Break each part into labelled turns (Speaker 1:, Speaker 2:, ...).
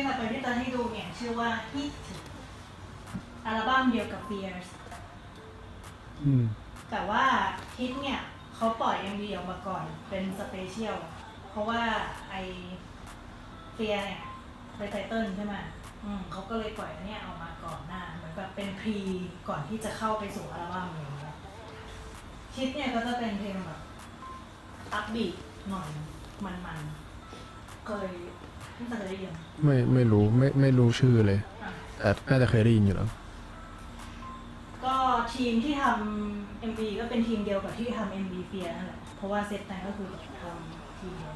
Speaker 1: งต่อไปที่จะให้ดูเนี่ย ชื่อว่า Hit อัลบั้มเดียวกับ Fears
Speaker 2: อืม
Speaker 1: แต่ว่า Hit เนี่ยเขาปล่อย MV ออกมาก่อนเป็นสเปเชียลเพราะว่าไอเฟียเนี่ยเป็นไตเติ้ลใช่ไหมอืมเขาก็เลยปล่อยอันเนี้ยออกมาก่อนหน้าเหมือนแบบเป็นพรีก่อนที่จะเข้าไปสู่อัลบั้มอะไรอย่างเงี้ยฮิตเนี่ยก็จะเป็นเพลงแบบอัพบีทหน่อยมันๆเคย ไม่เคยได้ยิน
Speaker 2: ไม่ไม่รู้ไม่ไม่รู้ชื่อเลย
Speaker 1: อะ
Speaker 2: แต่น่าจะเคยได้ยินอยู่แล้ว
Speaker 1: ก็ทีมที่ทำ MV ก็เป็นทีมเดียวกับที่ทำ MV เฟียนั่นแหละเพราะว่าเซตนั้นก็คือทำทีมเดียว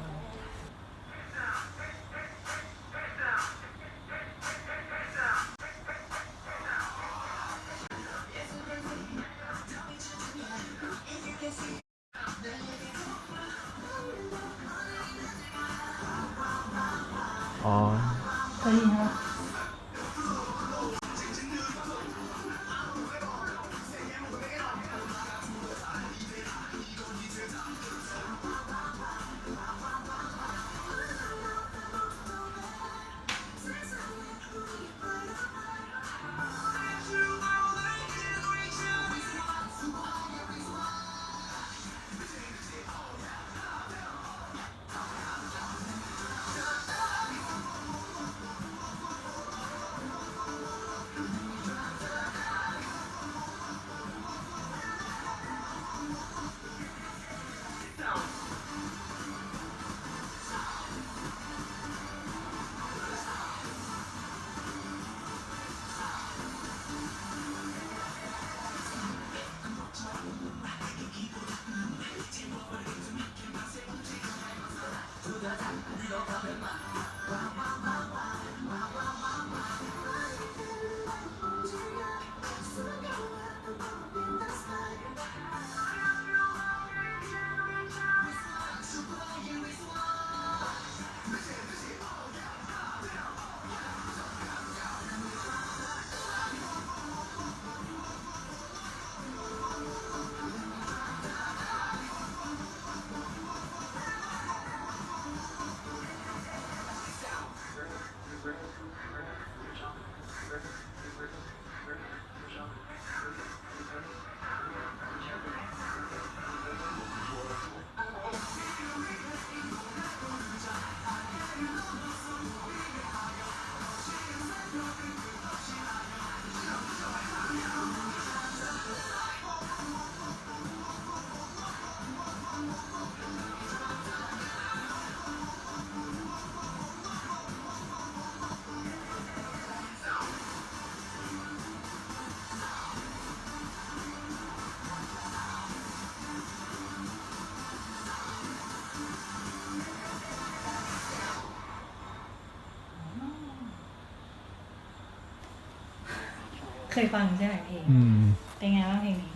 Speaker 1: เคยฟังใช่ไหมเพลง
Speaker 2: อืม
Speaker 1: เป็นไงบ้างเพลงนี้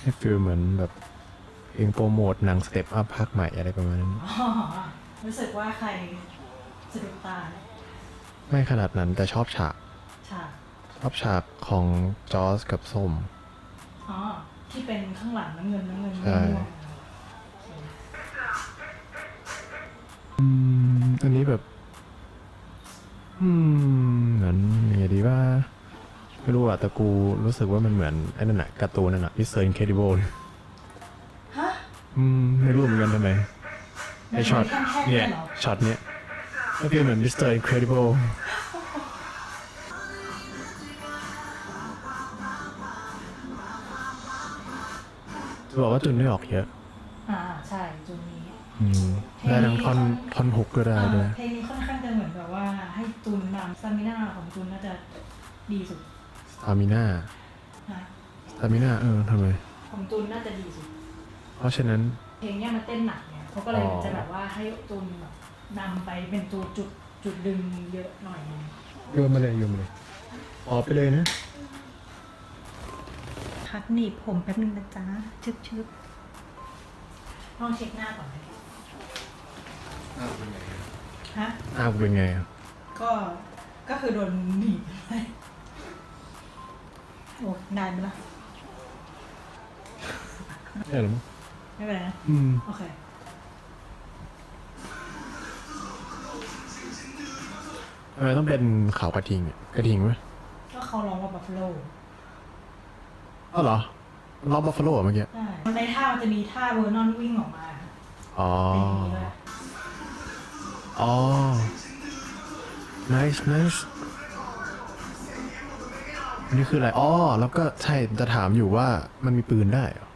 Speaker 2: ให้ฟีลเหมือนแบบเพลงโปรโมทหนังสเต็ปอัพภาคใหม่อะไรประมาณนั้น
Speaker 1: อ๋อ รู้สึกว่าใครสะดุดตาเนี่ย
Speaker 2: ไม่ขนาดนั้นแต่ชอบฉาก
Speaker 1: ฉาก
Speaker 2: ชอบฉากของจอร์สกับส้ม
Speaker 1: อ๋อ ที่เป็นข้างหลังน้ำเงินน้ำเงิน
Speaker 2: ใช่
Speaker 1: ม่วง
Speaker 2: อืมอันนี้แบบ อืมเหมือนยังไงดีว่า ไม่รู้อะแต่กูรู้สึกว่ามันเหมือนไอ้นั่นแหะการ์ตูนนั่นแหะมิสเตอร์อินเครดิเบิล
Speaker 1: ฮะ
Speaker 2: อืมไม่รู้เหมือนกันทำไมไอช็อต
Speaker 1: แค่ๆ
Speaker 2: เนี่ย
Speaker 1: เหรอ
Speaker 2: ช็อตเนี้ยก็คือเหมือนมิสเตอร์อินเครดิเบิลจะบอกว่าจุนไม่ออกเยอะ
Speaker 1: อ่าใช่จุนนี้
Speaker 2: อืมได้ทั้งท่อนท่อนฮุกก็ได้ด้วย
Speaker 1: อ่าเพลงนี้ค่อนข้างจะเหมือนแบบว่าให้จุนนำสตามิน่าของจุนน่าจะดีสุด
Speaker 2: ส ตามิน่า
Speaker 1: นะ
Speaker 2: สตามิน่าเออทำไม
Speaker 1: ของจุนน่าจะดีสุด
Speaker 2: เพราะฉะนั้น
Speaker 1: เพลงเนี้ยมันเต้นหนักเนี่ยเขาก็เลย
Speaker 2: อ๋อ
Speaker 1: จะแบบว่าให้จุนแบบนำไปเป็นตัวจุดจุดดึงเยอะหน่อยนึง
Speaker 2: โยนมาเลยโยนมาเลยออกไปเลยนะ
Speaker 1: พักหนีบผมแป๊บนึงนะจ๊ะ ชึบชึบลองเช็คหน้าก่อนไหมฮะ
Speaker 2: อ้าวเป็นไงอะ
Speaker 1: ก็ก็คือโดนหนีบไป โอ้นานไปละ
Speaker 2: ใช่หรือมั้ง
Speaker 1: ไม่เป็นไรนะ
Speaker 2: อืม
Speaker 1: โอเค
Speaker 2: อทำไมต้องเป็นขาวกระทิงอะกระทิงไหม
Speaker 1: ก็เขาร้องว่าบัฟฟาโล
Speaker 2: อ้าวเหรอล็อบบัฟฟาโลเมื่อกี้
Speaker 1: ใช่ในท่ามันจะมีท่าเวอร์นอนวิ่งออกมา
Speaker 2: อ๋อ
Speaker 1: เป็นอย่างนี้เลย
Speaker 2: อ๋อ nice nice อันนี้คืออะไร อ๋อ แล้วก็ใช่ จะถามอยู่ว่ามันมีปืนได้เหรอ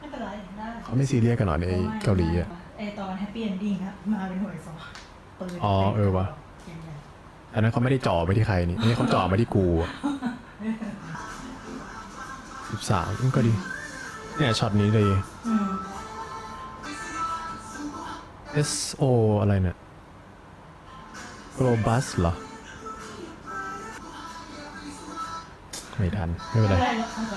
Speaker 1: ไม่เป็นไรได้
Speaker 2: เขาไม่ซีเรียสกันเหรอในเกาหลีอะ
Speaker 1: ไอตอนแฮปปี้เอนดิ้งครับมาเป็นหน่วยสองปืน
Speaker 2: อ๋อเออว่ะ
Speaker 1: อย่างเงี้ย
Speaker 2: อันนั้นเขาไม่ได้จ่อไปที่ใครนี่อันนี่เขาจ่อมาที่กูสิบสามก็ดี เนี่ยช็อตนี้เลย
Speaker 1: อืม
Speaker 2: S O อะไรเนี่ย Globus เหรอ ไม่ทัน ไม่เป็นไร
Speaker 1: ไม่เป็นไรหรอกเข้าใจ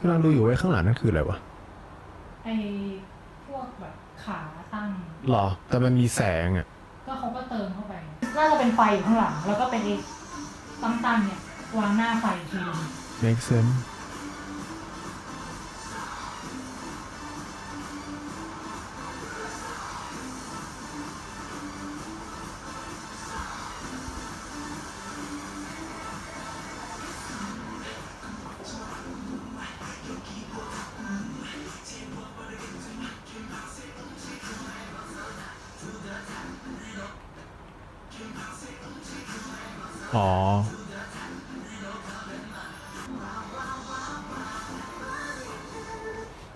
Speaker 2: กำลังดูอยู่ไว้ข้างหลังนั่นคืออะไรวะ
Speaker 1: ไอพวกแบบขาตั้ง
Speaker 2: หรอ แต่มันมีแสงอะ
Speaker 1: ก็เขาก็เติมเข้าไป น่าจะเป็นไฟอยู่ข้างหลัง แล้วก็เป็นไอ้ตั้งๆเนี่ยวางหน้าไฟอีกทีนึง
Speaker 2: make sense อ๋อ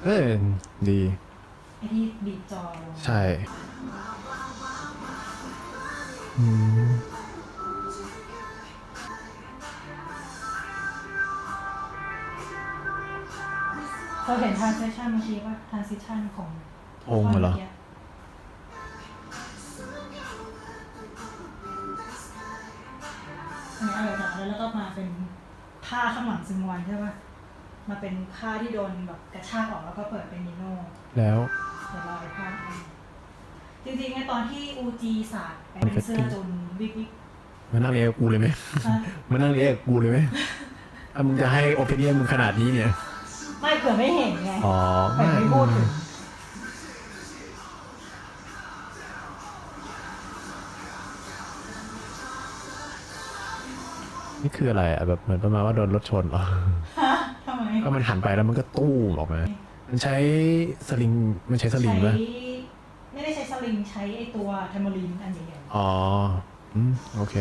Speaker 2: เอ้ยดี
Speaker 1: ไอ้ที่บีบจอ
Speaker 2: ใช่ อืม
Speaker 1: เราเห็น transition เมื่อกี้ว่า transition ของ
Speaker 2: องค์เหรอ
Speaker 1: มื่กี้ อันนี้อะไรจากนั้นแล้วก็มาเป็นผ้าข้างหลังซึงวันใช่ปะมาเป็นผ้าที่โดนแบบกระชากออกแล้วก็เปิดเป็นนิโน่
Speaker 2: แล้ว
Speaker 1: เดี๋ยวเราไปภาพให้จริงๆในตอนที่อูจีสาดไปเป็นเสื้อจนวิกวิก
Speaker 2: มานั่งเรียกบกูเลยไหม
Speaker 1: ฮะ
Speaker 2: มานั่งเรียกบกูเลยไหมถ้ามึงจะให้โอเ n เนียมึงขนาดนี้เนี่ย
Speaker 1: ไม่เผื่อไม่เห็นไง
Speaker 2: อ๋อ
Speaker 1: เผื่อไม่พูดถึง
Speaker 2: นี่คืออะไรอะแบบเหมือนประมาณว่าโดนรถชนเหรอ
Speaker 1: ฮะทำไม
Speaker 2: ก็มันหันไปแล้วมันก็ตู้มออกมามันใช้สลิงมันใช้สลิงไหม
Speaker 1: ใช้ไม่ได้ใช้สลิงใช้ไอตัวเทมโมลินอันใหญ่
Speaker 2: อ๋ออืมโอเค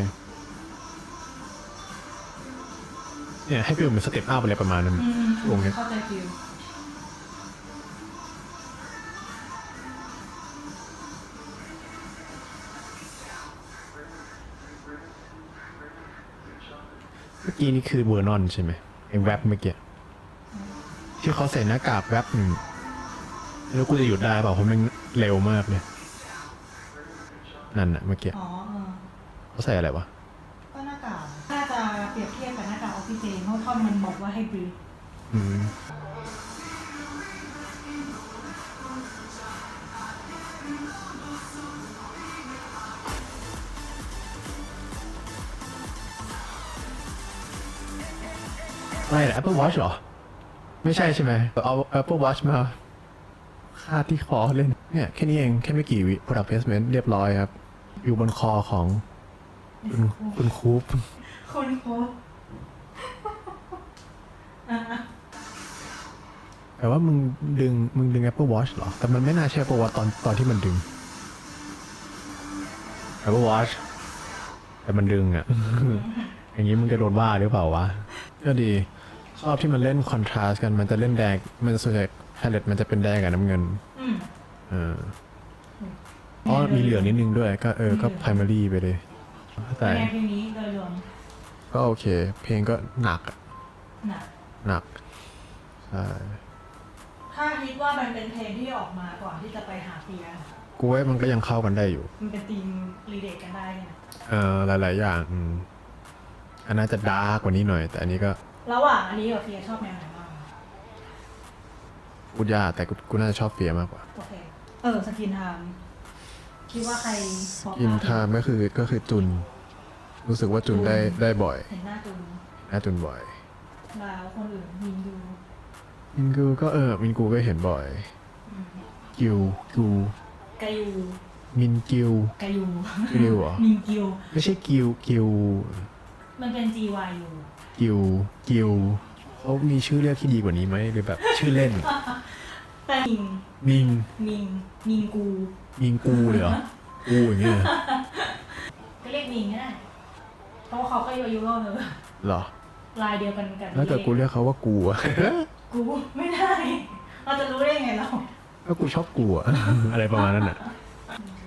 Speaker 2: เนี่ยให้ฟิลเหมือนสเต็ปอัพอะไรประมาณนั้น
Speaker 1: ๆอืม
Speaker 2: วงเนี้ย
Speaker 1: เข้าใจฟิล
Speaker 2: เมื่อกี้นี่คือเวอร์นอนใช่ไหมไอ้แว็บเมื่อกี้ที่เขาใส่หน้ากากแว็บหนึ่งแล้วกูจะหยุดได้เปล่าเพราะมันเร็วมากเลยนั่นน่ะเมื่อกี้
Speaker 1: อ๋อเออ
Speaker 2: เขาใส่อะไรวะ
Speaker 1: ก็หน้ากากน่าจะเปรียบเทียบกับหน้ากากออกซิเจนเพราะท่อนมันบอกว่าให้บรีด
Speaker 2: อืม อะไรนะ Apple Watch เหรอ ไม่ใช่ใช่ไหมเอา Apple Watch มาคาดที่คอเล่น เนี่ย แค่นี้เอง แค่ไม่กี่วิ product placement เรียบร้อยครับ อยู่บนคอของ คุณคุณคูป
Speaker 1: คนโพสอะอะ
Speaker 2: แต่ว่ามึงดึง มึงดึง Apple Watch เหรอ แต่มันไม่น่าใช่ Apple Watch ตอนตอนที่มันดึง Apple Watch แต่มันดึงอะอย่างนี้มึงจะโดนว่าหรือเปล่าวะ ก็ดี ชอบที่มันเล่นคอนทราสต์กันมันจะเล่นแดงมันส่วนใหญ่พาเลตมันจะเป็นแดงกับน้ำเงิน
Speaker 1: อืม
Speaker 2: เอออ๋อมีเหลืองนิดนึงด้วย ก็เออก็ primary ไปเลยแต่
Speaker 1: เป็นไงเพลงนี้โดยรวม
Speaker 2: ก็โอเค เพลงก็หนักอะ
Speaker 1: หนัก
Speaker 2: หนักใช่
Speaker 1: ถ้าคิดว่ามันเป็นเพลงที่ออกมาก่อนที่จะไปหาเฟียร์
Speaker 2: กูว่ามันก็ยังเข้ากันได้อยู่
Speaker 1: มันเป็นธีมรีเดทกันได้เนี่ย
Speaker 2: เออหลาย ๆ อย่างอืม อันน่าจะดาร์กกว่านี้หน่อย แต่อันนี้ก็
Speaker 1: ระหว่างอันนี้กับเฟียร์ชอบแนวไหนบ้าง
Speaker 2: พูดยากแต่กูกูน่าจะชอบเฟียร์มากกว่า
Speaker 1: โอเค เออสกินไทม์คิดว่าใครพอ
Speaker 2: กินทามก็คือก็คือจุน รู้สึกว่าจุนได้ได้บ่อย
Speaker 1: เห็นหน้าจูน
Speaker 2: น่าจุนบ่อย
Speaker 1: ลาวคนอื่นมินยู
Speaker 2: มินกูก็เออมินกูก็เห็นบ่อย
Speaker 1: อืม
Speaker 2: กิวกู
Speaker 1: กายู
Speaker 2: มินกิว
Speaker 1: กายู
Speaker 2: กิวเหรอ
Speaker 1: มินกิว
Speaker 2: ไม่ใช่กิวกิว
Speaker 1: มันเป็น G Y U
Speaker 2: กิวกิวเขามีชื่อเรียกที่ดีกว่านี้ไหมหรือแบบ ชื่อเล่น
Speaker 1: แต่มิง
Speaker 2: มิง
Speaker 1: มิง มิงกู
Speaker 2: มิงกูเลยเหรอกูอย่างเงี้ย
Speaker 1: ก็เรียกมิงก็ได้เพราะว่าเขาก็อายุเท่าเธอ
Speaker 2: เหรอ
Speaker 1: ลายเดียวกันกัน
Speaker 2: แล้วแต่กูเรียกเขาว่ากูอะ
Speaker 1: กูไม่ได้ เราจะรู้ได้ยังไงเรา
Speaker 2: ก็กูชอบกูอะ อะไรประมาณนั้นอะ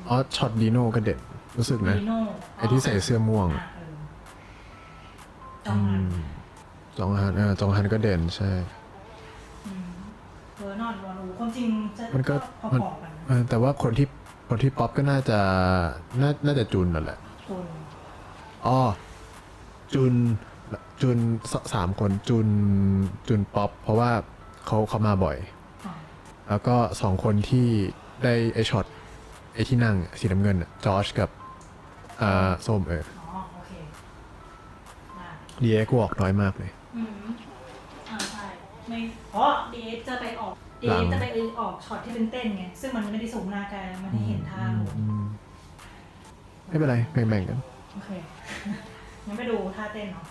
Speaker 2: อ๋อช็อตดีโน่ก็เด็ดรู้สึกนะ
Speaker 1: ดีโน่
Speaker 2: ไอ้ที่ใส่เสื้อม่วง
Speaker 1: อะเออ จองมัน
Speaker 2: จองฮันเออจองฮันก็เด่นใช่
Speaker 1: อืมเวอร์นอนวอลูความจริงจะ
Speaker 2: มันก็
Speaker 1: พอ
Speaker 2: มัน
Speaker 1: ๆกัน
Speaker 2: เออแต่ว่าคนที่คนที่ป๊อปก็น่าจะน่าน่าจะจุนนั่นแหละ
Speaker 1: คุณ
Speaker 2: อ๋อจุนจุนสสามคนจุนจุนป๊อปเพราะว่าเขาเขามาบ่อย
Speaker 1: อ๋อ
Speaker 2: แล้วก็สองคนที่ได้ไอช็อตไอที่นั่งสีน้ำเงินจอร์จกับอ่าส้มเออ
Speaker 1: อ๋อโอเคได้
Speaker 2: ดีเอ็กกูออกน้อยมากเลย
Speaker 1: อืมอ่าใช่ไม่เพราะดีเอจะไปออกดี
Speaker 2: หลั
Speaker 1: เองจะไปออกช็อตที่เป็นเต้นไง ซึ่งมันไม่ได้สูงหน้ากายมันให้เห็นท่าลง
Speaker 2: อืมไม่เป็นไรแบ่งๆกัน
Speaker 1: โอเคงั้นไปดูท่าเต้นเนาะ